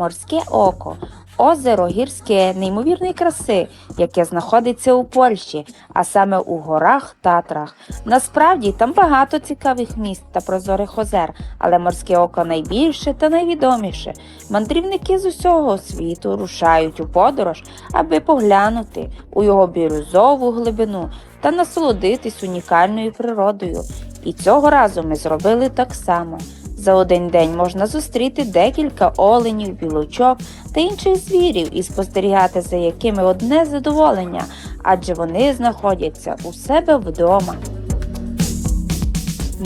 Морське око. Озеро гірське неймовірної краси, яке знаходиться у Польщі, а саме у горах Татрах. Насправді там багато цікавих міст та прозорих озер, але морське око найбільше та найвідоміше. Мандрівники з усього світу рушають у подорож, аби поглянути у його бірюзову глибину та насолодитись унікальною природою. І цього разу ми зробили так само. За один день можна зустріти декілька оленів, білочок та інших звірів і спостерігати за якими одне задоволення, адже вони знаходяться у себе вдома.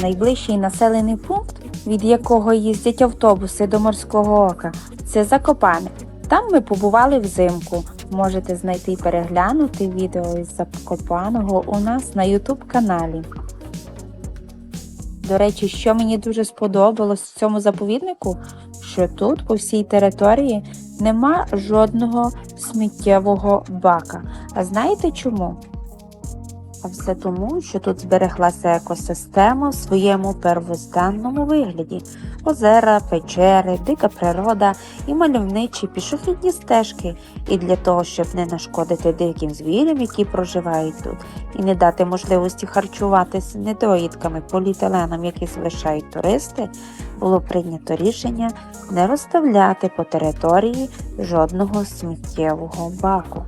Найближчий населений пункт, від якого їздять автобуси до морського ока, це Закопане. Там ми побували взимку. Можете знайти і переглянути відео із Закопаного у нас на YouTube каналі. До речі, що мені дуже сподобалось в цьому заповіднику, що тут по всій території нема жодного сміттєвого бака. А знаєте чому? А все тому, що тут збереглася екосистема в своєму первозданному вигляді: озера, печери, дика природа і мальовничі пішохідні стежки. І для того, щоб не нашкодити диким звірям, які проживають тут, і не дати можливості харчуватися недоїдками поліетиленом, які залишають туристи, було прийнято рішення не розставляти по території жодного сміттєвого баку.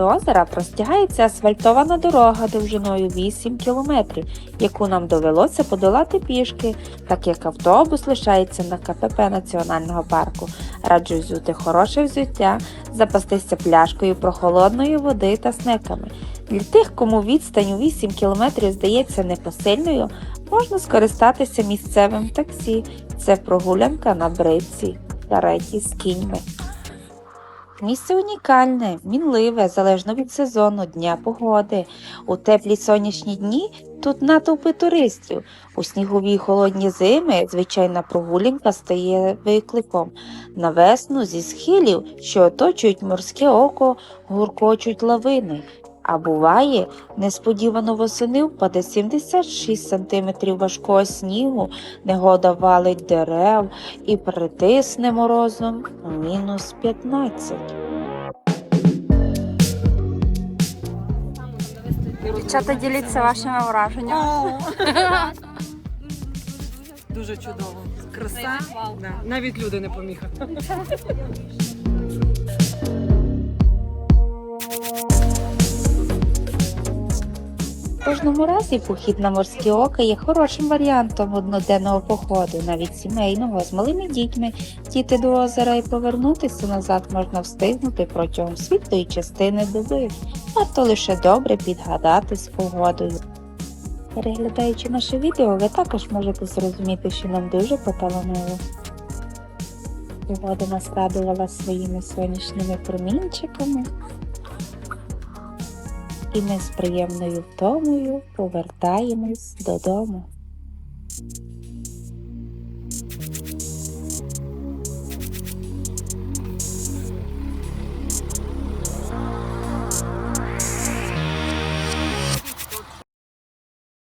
До озера простягається асфальтована дорога довжиною 8 кілометрів, яку нам довелося подолати пішки, так як автобус лишається на КПП Національного парку. Раджу взяти хороше взуття, запастися пляшкою прохолодної води та снеками. Для тих, кому відстань у 8 кілометрів здається непосильною, можна скористатися місцевим таксі. Це прогулянка на бричці, кареті з кіньми. Місце унікальне, мінливе, залежно від сезону, дня погоди. У теплі сонячні дні тут натовпи туристів. У снігові холодні зими звичайна прогулянка стає викликом. На весну зі схилів, що оточують морське око, гуркочуть лавини. А буває, несподівано восени впаде 76 см важкого снігу, негода валить дерев і притисне морозом мінус 15. Дівчата діліться вашими враженнями. Дуже чудово. Краса. Навіть люди не поміха. В кожному разі похід на морське око є хорошим варіантом одноденного походу, навіть сімейного, з малими дітьми, діти до озера і повернутися назад можна встигнути протягом світлої частини доби. Варто лише добре підгадати з погодою. Переглядаючи наше відео, ви також можете зрозуміти, що нам дуже поталанило. Погода нас радувала своїми сонячними промінчиками. І ми з приємною втомою повертаємось додому.